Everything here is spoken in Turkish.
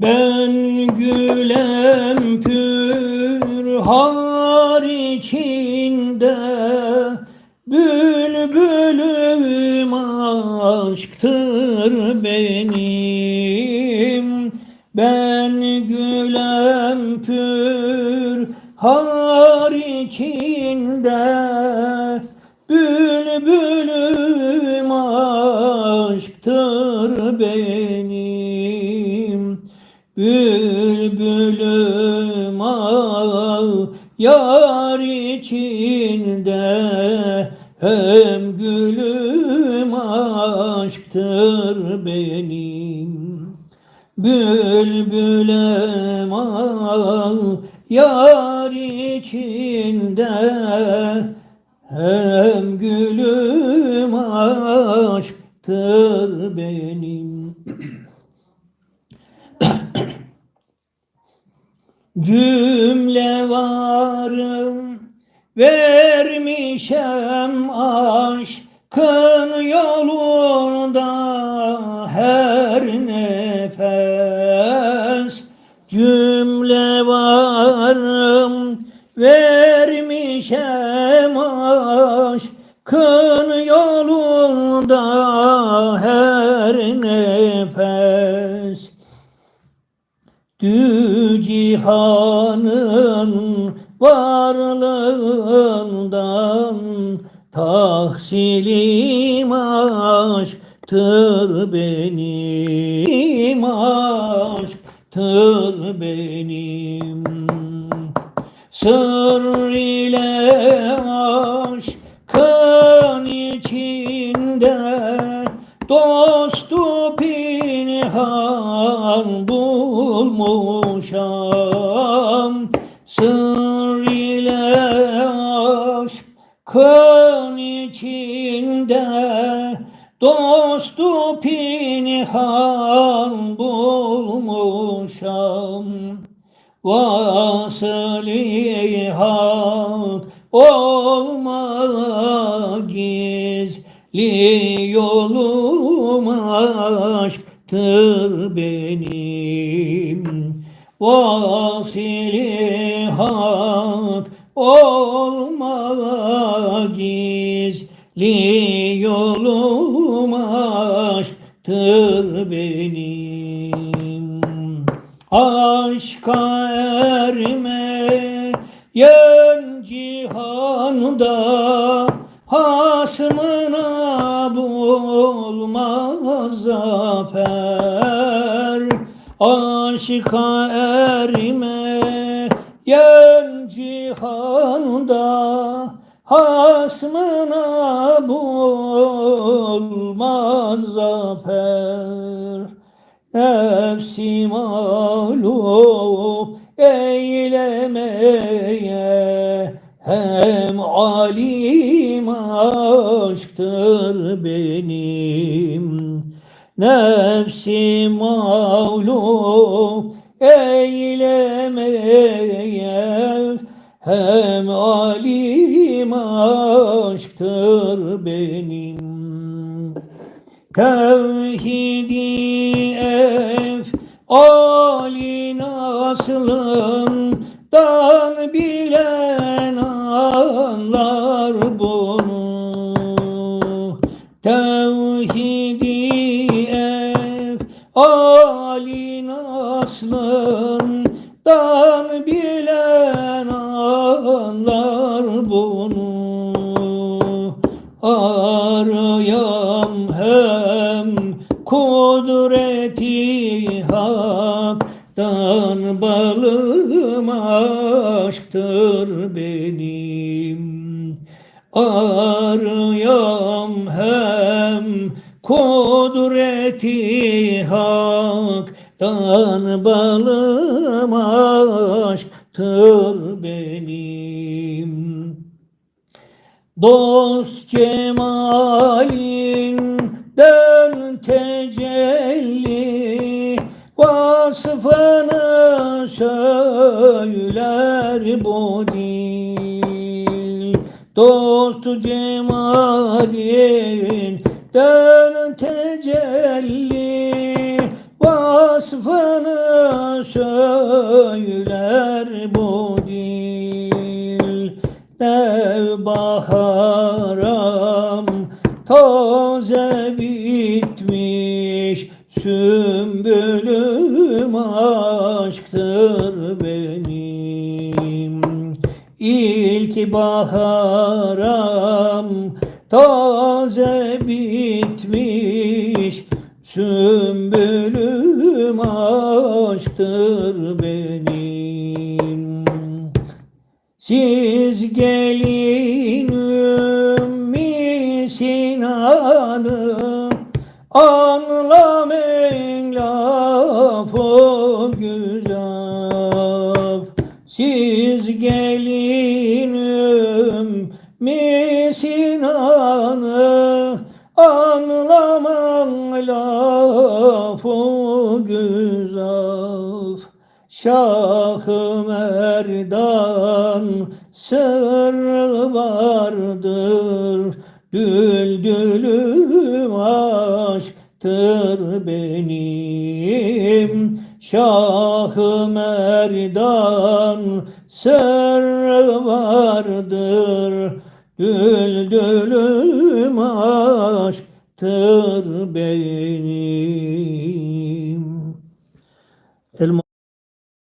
Ben gülem pür har içinde Bülbülüm aşktır benim. Ben gülem pür har içinde Bülbülüm aşktır benim yar içinde Hem gülüm aşktır benim. Bülbülüm ah yar içinde hem gülüm aşktır benim Cümle varım vermişem aşkın yolunda her nefes. Cümle varım vermişem aşkın yolunda Dü cihanın varlığından tahsilim aşktır benim aşktır benim. Sır ile aşkın içinde Dostu pinhan bulmuşam Sır ile aşkın içinde. Dostu pinhan bulmuşam Vasıli hak olma gizli yolum aşktır benim Vasili hak olma gizli yolum aşktır benim Aşka erme yen cihanda Hasmına bulmaz zafer. Aşka erme yen cihanda Hasmına bulmaz zafer. Nefsi mağlup eylemeye Hem alim aşktır benim Nefsi mağlup eylemeye Hem alim aşktır benim. Tevhidi ef Ali aslından bilen anlar bunu. Tevhidi aslından bilen anlar bunu. Arayam hem kudreti haktan balım aşktır benim. Arayam hem kudreti haktan balım aşktır benim. Dost cemalinden tecelli Vasfını söyler bu dil. Dost cemalinden tecelli söyler bu dil. Dev baharam taze bitmiş Sümbülüm aşktır benim. İlk baharam taze bitmiş Sümbülüm aşktır benim. Siz gelin Ümmü Sinan'ı Anlamayın lafı güzel Siz gelin Ümmü Sinan'ı Anlamam lafı güzel Şah-ı Merdan sır vardır. Düldülüm aşktır benim. Şah-ı Merdan sır vardır. Düldülüm aşktır benim